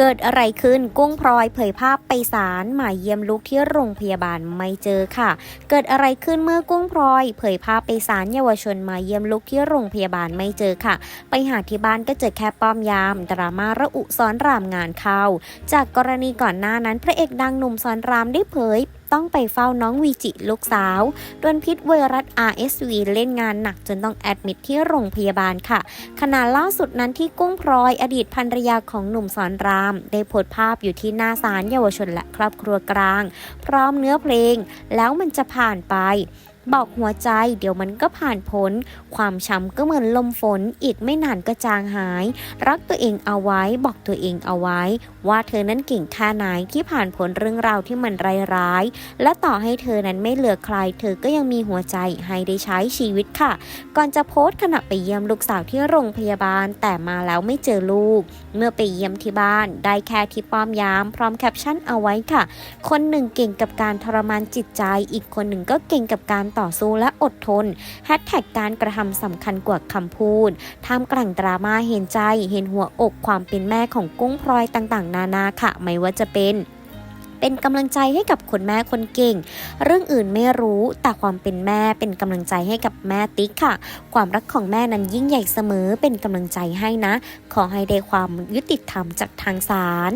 เกิดอะไรขึ้นกุ้งพลอยเผยภาพไปศาลหมายเยี่ยมลูกที่โรงพยาบาลไม่เจอค่ะ เกิดอะไรขึ้นเมื่อกุ้งพลอย เผยภาพไปศาลเยาวชนมาเยี่ยมลูกที่โรงพยาบาลไม่เจอค่ะ ไปหาที่บ้านก็เจอแค่ป้อมยาม ดราม่าระอุซ้อนรามงานเข้า จากกรณีก่อนหน้านั้นพระเอกดังหนุ่มซ้อนรามได้เผย ต้องไปเฝ้าน้องวีจิลูกสาว โดนพิษไวรัส RSV เล่นงานหนักจนต้องแอดมิดที่โรงพยาบาลค่ะ ขณะล่าสุดนั้นที่กุ้งพลอยอดีตภรรยาของหนุ่มสอนราม ได้โพสต์ภาพอยู่ที่หน้าศาลเยาวชนและครอบครัวกลาง พร้อมเนื้อเพลง แล้วมันจะผ่านไป บอกหัวใจเดี๋ยวมันก็ผ่านพ้น ความช้ำก็เหมือนลมฝน อีกไม่นานก็จางหาย รักตัวเองเอาไว้ บอกตัวเองเอาไว้ ว่าเธอนั้นเก่งแค่ไหนที่ผ่านพ้นเรื่องราวที่มันร้ายๆและต่อให้เธอนั้นไม่เหลือใคร เธอก็ยังมีหัวใจให้ได้ใช้ชีวิตค่ะ ก่อนจะโพสต์ขณะไปเยี่ยมลูกสาวที่โรงพยาบาล แต่มาแล้วไม่เจอลูก เมื่อไปเยี่ยมที่บ้าน ได้แค่ที่ป้อมยาม พร้อมแคปชั่นเอาไว้ค่ะ คนหนึ่งเก่งกับการทรมานจิตใจ อีกคนหนึ่งก็เก่งกับการต่อสู้และอดทนแฮชแท็กการกระทำสำคัญกว่าคำพูดท่ามกลางดราม่าเห็นใจ เห็นหัวอกความเป็นแม่ของกุ้งพลอยต่างๆ นานาค่ะ ไม่ว่าจะเป็นเป็นกำลังใจให้กับคนแม่คนเก่ง เรื่องอื่นไม่รู้แต่ความเป็นแม่เป็นกำลังใจให้กับแม่ติ๊กค่ะ ความรักของแม่นั้นยิ่งใหญ่เสมอเป็นกำลังใจให้นะ ขอให้ได้ความยุติธรรมจากทางศาล